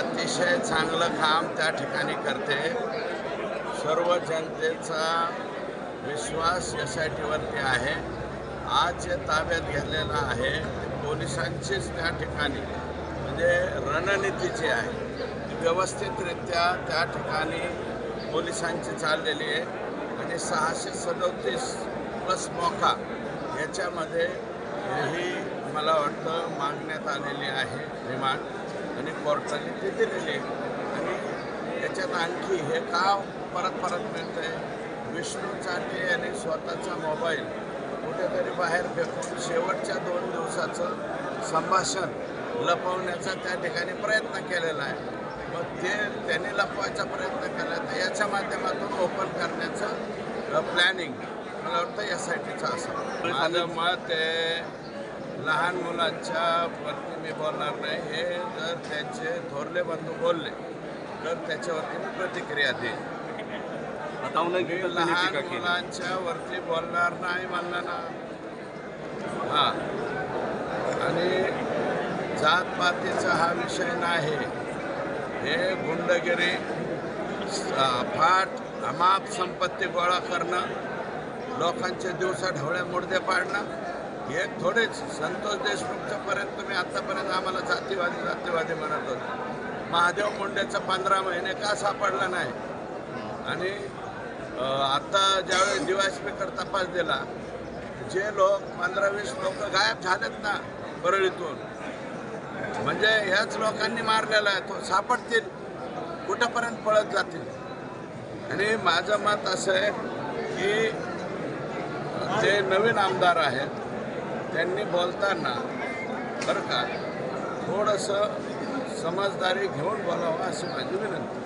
अतिशय चांगलं काम त्या ठिकाणी करते. सर्व जनतेचा विश्वास एस आय टीवरती आहे. आज जे ताब्यात घेतलेलं आहे पोलिसांचीच त्या ठिकाणी म्हणजे रणनीतीची आहे. ती व्यवस्थितरित्या त्या ठिकाणी पोलिसांची चाललेली आहे. आणि सहाशे सदोतीस प्लस मोका याच्यामध्ये ही मला वाटतं मागण्यात आलेली आहे. रिमांड आणि कोर्टाने ती दिलेली. आणि याच्यात आणखी हे का परत परत मिळतं आहे विष्णू चाटे यांनी स्वतःचा मोबाईल कुठेतरी बाहेर फेकून शेवटच्या दोन दिवसाचं संभाषण लपवण्याचा त्या ठिकाणी प्रयत्न केलेला आहे. मग ते त्यांनी लपवायचा प्रयत्न केला तर याच्या माध्यमातून ओपन करण्याचं प्लॅनिंग मला वाटतं एस आय टीचं असं माझं मत आहे लहान मुलांच्या वरती मी बोलणार नाही. हे जर त्यांचे थोरले बंधू बोलले तर त्याच्यावरती मी प्रतिक्रिया की लहान मुलांच्या वरती बोलणार नाही म्हणलं ना. हां. आणि जातपातीचा हा विषय नाही. हे गुंडगिरी फाट अमाप संपत्ती गोळा करणं लोकांचे दिवसा ढवळे मुडदे पाडणं हे थोडेच. संतोष देशमुखच्यापर्यंत मी तुम्ही आत्तापर्यंत आम्हाला जातीवादी जातीवादी म्हणत होतो. महादेव मुंडेचा पंधरा महिने का सापडला नाही? आणि आत्ता ज्यावेळेस डी तपास दिला जे लोक पंधरा वीस लोक गायब झालेत ना परळीतून म्हणजे ह्याच लोकांनी मारलेला आहे तो सापडतील. कुठंपर्यंत पळत जातील? आणि माझं मत असं आहे की जे नवीन आमदार आहेत त्यांनी बोलताना बरं का थोडंसं समजदारी घेऊन बोलावं अशी माझी विनंती.